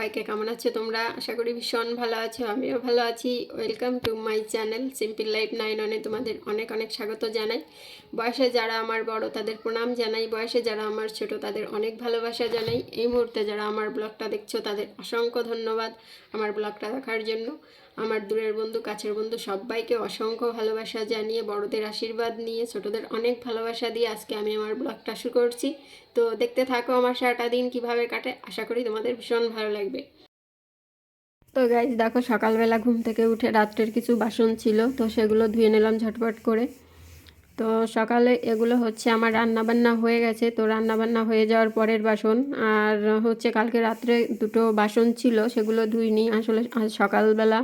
সবাইকে কেমন আছো? তোমরা? আশা করি ভীষণ ভালো আছো, আমিও ভালো আছি। Welcome to my channel simple life nine অনে তোমাদের অনেক অনেক স্বাগত জানাই। বয়সে যারা আমার বড়, তাদের প্রণাম জানাই। বয়সে যারা আমার ছোট, তাদের অনেক ভালোবাসা জানাই। এই মুহূর্তে যারা আমার ব্লগটা দেখছ, তাদের অসংখ্য ধন্যবাদ আমার ব্লগটা দেখার জন্য। আমার দূরের বন্ধু, কাছের বন্ধু সবাইকে অসংখ্য ভালোবাসা জানিয়ে, বড়দের আশীর্বাদ নিয়ে, ছোটদের অনেক ভালোবাসা দিয়ে আজকে আমি আমার ব্লগটা শুরু করছি। তো দেখতে থাকো আমার সারাটা দিন কীভাবে কাটে। আশা করি তোমাদের ভীষণ ভালো লাগবে। তো গাইজ দেখো সকালবেলা ঘুম থেকে উঠে রাত্রের কিছু বাসন ছিল, তো সেগুলো ধুয়ে নিলাম ঝটপট করে। তো সকালে এগুলো হচ্ছে আমার রান্না বান্না হয়ে গেছে। তো রান্না বান্না হয়ে যাওয়ার পরের বাসন। আর হচ্ছে কালকে রাত্রে দুটো বাসন ছিল, সেগুলো ধুইনি। আসলে সকালবেলা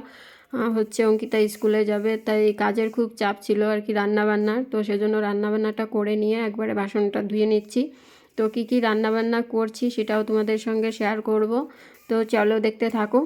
হচ্ছে অঙ্কিতা স্কুলে যাবে, তাই কাজের খুব চাপ ছিল আর কি রান্না বান্নার তো সেজন্য রান্না বান্নাটা করে নিয়ে একবারে বাসনটা ধুয়ে নিচ্ছি। তো কী কী রান্না বান্না করছি সেটাও তোমাদের সঙ্গে শেয়ার করব। তো চলো দেখতে থাকো।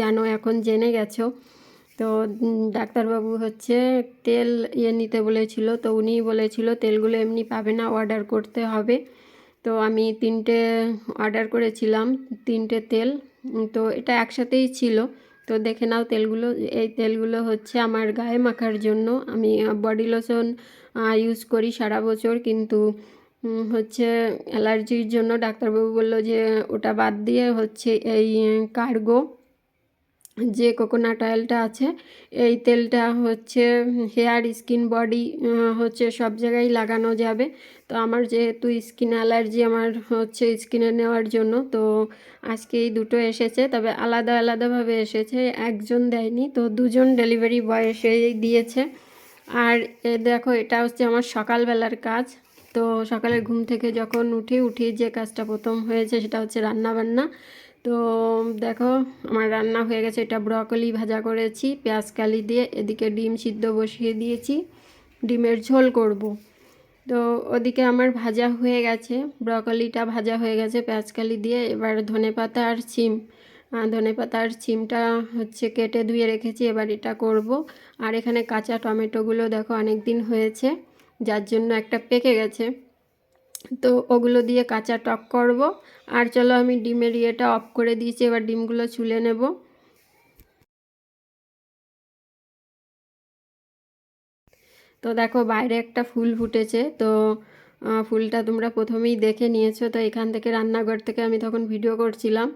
জানো এখন জেনে গেছো। তো ডাক্তারবাবু হচ্ছে তেল ইয়ে নিতে বলেছিল, তো উনিই বলেছিল তেলগুলো এমনি পাবে না, অর্ডার করতে হবে। তো আমি তিনটে অর্ডার করেছিলাম, তিনটে তেল। তো এটা একসাথেই ছিল। তো দেখে নাও তেলগুলো, এই তেলগুলো হচ্ছে আমার গায়ে মাখার জন্য। আমি বডি লোশন ইউজ করি সারা বছর, কিন্তু হচ্ছে অ্যালার্জির জন্য ডাক্তারবাবু বলল যে ওটা বাদ দিয়ে হচ্ছে এই কার্গো। যে কোকোনাট অয়েলটা আছে, এই তেলটা হচ্ছে হেয়ার স্কিন বডি হচ্ছে সব জায়গায় লাগানো যাবে। তো আমার যেহেতু স্কিন অ্যালার্জি আমার হচ্ছে স্কিনে নেওয়ার জন্য, তো আজকে এই দুটো এসেছে, তবে আলাদা আলাদাভাবে এসেছে, একজন দেয়নি, তো দুজন ডেলিভারি বয় এসে দিয়েছে। আর এ দেখো, এটা হচ্ছে আমার সকালবেলার কাজ, তো সকালে ঘুম থেকে যখন উঠি উঠি যে কাজটা প্রথম হয়েছে, সেটা হচ্ছে রান্না বান্না তো দেখো, আমার রান্না হয়ে গেছে। এটা ব্রকলি ভাজা করেছি, পেঁয়াজ কালি দিয়ে এদিকে ডিম সিদ্ধ বসিয়ে দিয়েছি, ডিমের ঝোল করব। তো ওদিকে আমার ভাজা হয়ে গেছে, ব্রকলিটা ভাজা হয়ে গেছে পেঁয়াজ কালি দিয়ে। এবার ধনেপাতা আর সিম ধনেপাতা আর সিমটা হচ্ছে কেটে ধুয়ে রেখেছি, এবার এটা করব। আর এখানে কাঁচা টমেটোগুলো দেখো অনেক দিন হয়েছে, যার জন্য একটা পেকে গেছে। তো ওগুলো দিয়ে কাঁচা টক করব। আর চলো আমি ডিমের ইয়েটা অফ করে দিয়েছি, এবার ডিমগুলো ছুলে নেব। তো দেখো বাইরে একটা ফুল ফুটেছে, তো ফুলটা তোমরা প্রথমেই দেখে নিয়েছো, তো এখান থেকে রান্নাঘর থেকে আমি তখন ভিডিও করছিলাম।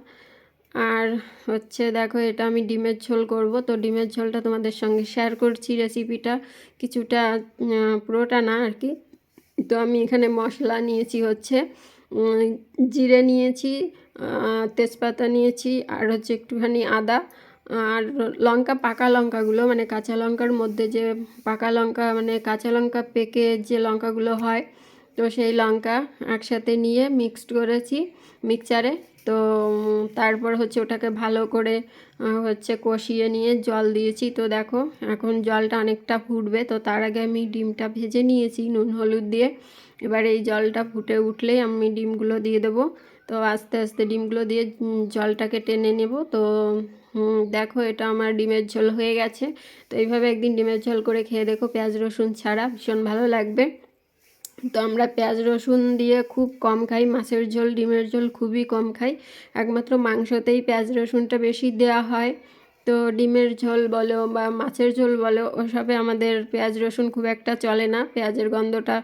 আর হচ্ছে দেখো এটা আমি ডিমের ঝোল করব, তো ডিমের ঝোলটা তোমাদের সঙ্গে শেয়ার করছি রেসিপিটা কিছুটা পুরোটা না আর কি। তো আমি এখানে মশলা নিয়েছি হচ্ছে জিরে নিয়েছি তেজপাতা নিয়েছি, আর হচ্ছে একটুখানি আদা, আর লঙ্কা, পাকা লঙ্কাগুলো মানে কাঁচা লঙ্কার মধ্যে যে পাকা লঙ্কা মানে কাঁচা লঙ্কা পেকে যে লঙ্কাগুলো হয়, তো সেই লঙ্কা একসাথে নিয়ে মিক্সড করেছি মিক্সচারে তো তারপর হচ্ছে ওটাকে ভালো করে হচ্ছে কষিয়ে নিয়ে জল দিয়েছি। তো দেখো, এখন জলটা অনেকটা ফুটবে। তো তার আগে আমি ডিমটা ভেজে নিয়েছি, নুন, হলুদ দিয়ে। এবার এই জলটা ফুটে উঠলেই আমি ডিমগুলো দিয়ে দেবো। তো আস্তে আস্তে ডিমগুলো দিয়ে জলটাকে টেনে নেব। তো দেখো এটা আমার ডিমের ঝোল হয়ে গেছে। তো এইভাবে একদিন ডিমের ঝোল করে খেয়ে দেখো, পেঁয়াজ, রসুন ছাড়া ভীষণ ভালো লাগবে। তো আমরা পেঁয়াজ রসুন দিয়ে খুব কম খাই, মাছের ঝোল, ডিমের ঝোল খুবই কম খাই। একমাত্র মাংসতেই পেঁয়াজ রসুনটা বেশি দেওয়া হয়। তো ডিমের ঝোল বলো বা মাছের ঝোল বলো, ওসবে আমাদের পেঁয়াজ রসুন খুব একটা চলে না। পেঁয়াজের গন্ধটা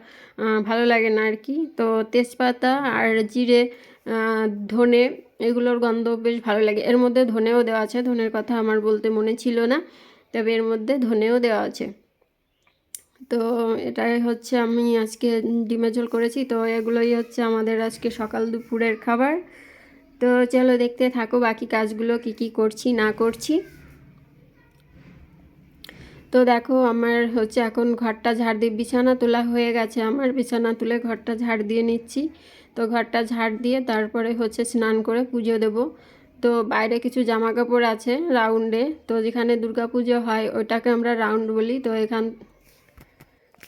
ভালো লাগে না আর কি। তো তেজপাতা আর জিরে ধনে এগুলোর গন্ধ বেশ ভালো লাগে। এর মধ্যে ধনেও দেওয়া আছে, ধনের কথা আমার বলতে মনে ছিল না। তবে এর মধ্যে ধনেও দেওয়া আছে। তো এটাই হচ্ছে আমি আজকে ডিমের ঝোল করেছি। তো এগুলোই হচ্ছে আমাদের আজকে সকাল দুপুরের খাবার। তো চলো দেখতে থাকো বাকি কাজগুলো কি কি করছি, না করছি। তো দেখো আমার হচ্ছে এখন ঘরটা ঝাড় দিয়ে, বিছানা তোলা হয়ে গেছে আমার। বিছানা তুলে ঘরটা ঝাড় দিয়ে নিচ্ছি। তো ঘরটা ঝাড় দিয়ে তারপরে হচ্ছে স্নান করে পুজো দেব। তো বাইরে কিছু জামা কাপড় আছে রাউন্ডে। তো যেখানে দুর্গা পুজো হয় ওটাকে আমরা রাউন্ড বলি। তো এখান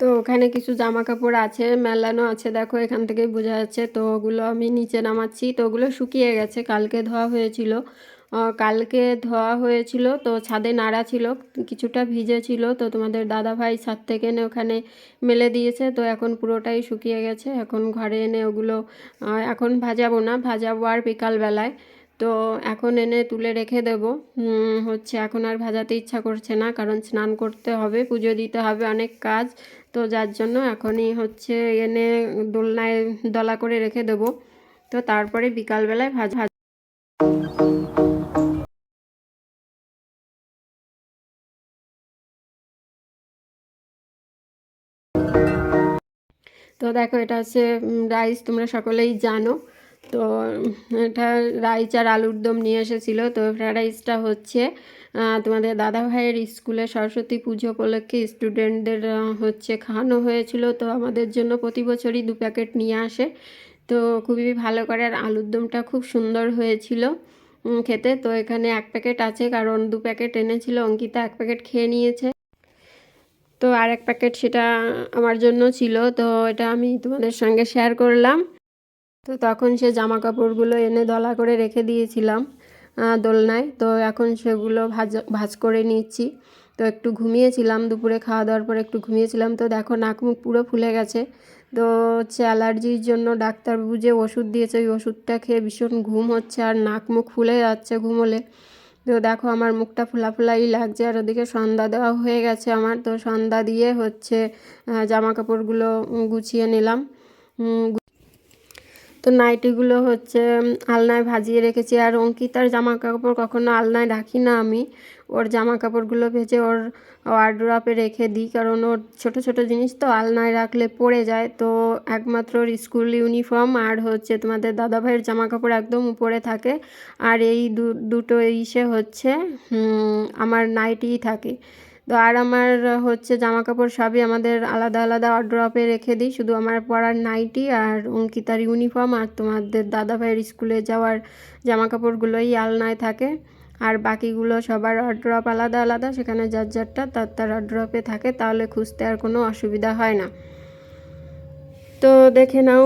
তো ওখানে কিছু জামা কাপড় আছে, মেলানো আছে, দেখো এখান থেকে বোঝা যাচ্ছে। তো ওগুলো আমি নিচে নামাচ্ছি। তো ওগুলো শুকিয়ে গেছে, কালকে ধোয়া হয়েছিল। কালকে ধোয়া হয়েছিল, তো ছাদে নাড়া ছিল, কিছুটা ভিজে ছিল। তো তোমাদের দাদা ভাই ছাদ থেকে এনে ওখানে মেলে দিয়েছে। তো এখন পুরোটাই শুকিয়ে গেছে। এখন ঘরে এনে ওগুলো এখন ভাজাবো না, ভাজাবো আর বিকালবেলায়। তো এখন এনে তুলে রেখে দেব। হচ্ছে এখন আর ভাজাতে ইচ্ছা করছে না, কারণ স্নান করতে হবে, পুজো দিতে হবে, অনেক কাজ। তো যার জন্য এখনই হচ্ছে এনে দোলনায় দলা করে রেখে দেব। তো তারপরে বিকালবেলায় ভাজা তো দেখো এটা হচ্ছে রাইস, তোমরা সকলেই জানো। তো এটা রাইস আর আলুর দম নিয়ে এসেছিল। তো ফ্রাইড রাইসটা হচ্ছে তোমাদের দাদা ভাইয়ের স্কুলে সরস্বতী পুজো উপলক্ষে স্টুডেন্টদের হচ্ছে খাওয়ানো হয়েছিল। তো আমাদের জন্য প্রতি বছরই দু প্যাকেট নিয়ে আসে। তো খুবই ভালো করে আর আলুর দমটা খুব সুন্দর হয়েছিল খেতে। তো এখানে এক প্যাকেট আছে, কারণ দু প্যাকেট এনেছিল, অঙ্কিতা এক প্যাকেট খেয়ে নিয়েছে। তো আর এক প্যাকেট সেটা আমার জন্য ছিল, তো এটা আমি তোমাদের সঙ্গে শেয়ার করলাম। তো তখন সে জামা কাপড়গুলো এনে দলা করে রেখে দিয়েছিলাম। দোলনায়। তো এখন সেগুলো ভাজ ভাজ করে নিচ্ছি। তো একটু ঘুমিয়েছিলাম, দুপুরে খাওয়া দাওয়ার পর একটু ঘুমিয়েছিলাম। তো দেখো, নাক মুখ পুরো ফুলে গেছে। তো হচ্ছে অ্যালার্জির জন্য ডাক্তারবাবু যে ওষুধ দিয়েছে, ওই ওষুধটা খেয়ে ভীষণ ঘুম হচ্ছে আর নাক মুখ ফুলে যাচ্ছে ঘুমোলে। তো দেখো, আমার মুখটা ফোলা ফোলাই লাগছে আর ওদিকে সন্ধ্যা দেওয়া হয়ে গেছে আমার। তো সন্ধ্যা দিয়ে হচ্ছে জামা কাপড়গুলো গুছিয়ে নিলাম। তো নাইটিগুলো হচ্ছে আলনায় ভাজিয়ে রেখেছি। আর অঙ্কিতার জামা কাপড় কখনো আলনায় রাখি না আমি। ওর জামা কাপড়গুলো ভেজে ওর ওয়ার্ড্রপে রেখে দিই। কারণ ওর ছোটো ছোটো জিনিস তো আলনায় রাখলে পড়ে যায়। তো একমাত্র ওর স্কুল ইউনিফর্ম আর হচ্ছে তোমাদের দাদাভাইয়ের জামা কাপড় একদম উপরে থাকে। আর এই দুটো ইসে হচ্ছে আমার নাইটিই থাকে। তো আর আমার হচ্ছে জামা কাপড় সবই আমাদের আলাদা আলাদা অড্রপে রেখে দিই। শুধু আমার পরার নাইটি আর অঙ্কিতার ইউনিফর্ম আর তোমাদের দাদা ভাইয়ের স্কুলে যাওয়ার জামা কাপড়গুলোই আলনায় থাকে। আর বাকিগুলো সবার অড্রপ আলাদা আলাদা, সেখানে যার যারটা তার তার অড্রপে থাকে, তাহলে খুঁজতে আর কোনো অসুবিধা হয় না। তো দেখে নাও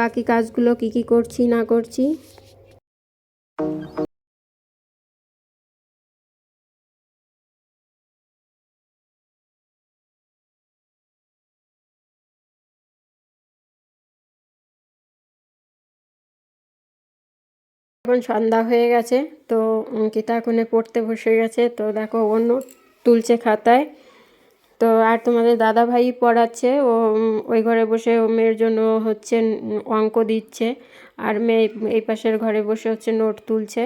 বাকি কাজগুলো কি কি করছি না করছি। এখন সন্ধ্যা হয়ে গেছে, তো অঙ্কিতা এখনে পড়তে বসে গেছে, তো দেখো অন্য তুলছে খাতায়। তো আর তোমাদের দাদা ভাই পড়াচ্ছে, ও ওই ঘরে বসে ও মেয়ের জন্য হচ্ছে অঙ্ক দিচ্ছে, আর মেয়ে এই পাশের ঘরে বসে হচ্ছে নোট তুলছে।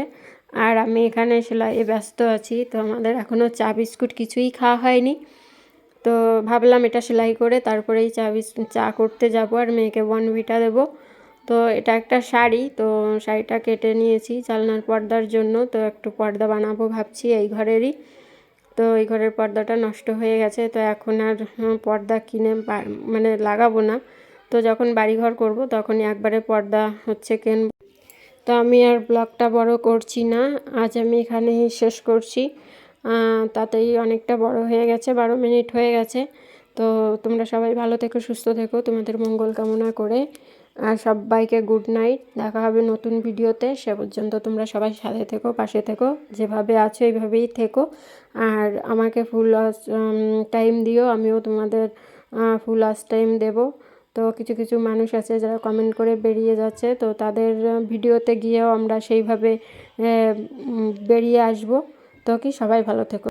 আর আমি এখানে সেলাই ব্যস্ত আছি, তো আমাদের এখনও চা বিস্কুট কিছুই খাওয়া হয়নি। তো ভাবলাম এটা সেলাই করে তারপরেই চা বিস্কুট চা করতে যাব আর মেয়েকে বনভিটা দেবো। তো এটা একটা শাড়ি, তো শাড়িটা কেটে নিয়েছি জানলার পর্দার জন্য। তো একটু পর্দা বানাবো ভাবছি এই ঘরেরই। তো এই ঘরের পর্দাটা নষ্ট হয়ে গেছে, তো এখন আর পর্দা কিনে মানে লাগাবো না। তো যখন বাড়িঘর করব তখনই একবারে পর্দা হচ্ছে কিনবো তো আমি আর ব্লগটা বড় করছি না, আজ আমি এখানেই শেষ করছি। তাতেই অনেকটা বড় হয়ে গেছে, বারো মিনিট হয়ে গেছে। তো তোমরা সবাই ভালো থেকো, সুস্থ থেকো, তোমাদের মঙ্গল কামনা করে। আর সবাইকে গুড নাইট দেখা হবে নতুন ভিডিওতে। সে পর্যন্ত তোমরা সবাই সাথে থেকো, পাশে থেকো, যেভাবে আছো এইভাবেই থেকো। আর আমাকে ফুল টাইম দিও, আমিও তোমাদের ফুল আস টাইম দেবো। তো কিছু কিছু মানুষ আছে যারা কমেন্ট করে বেরিয়ে যাচ্ছে, তো তাদের ভিডিওতে গিয়েও আমরা সেইভাবে বেরিয়ে আসব। তো কি সবাই ভালো থেকো।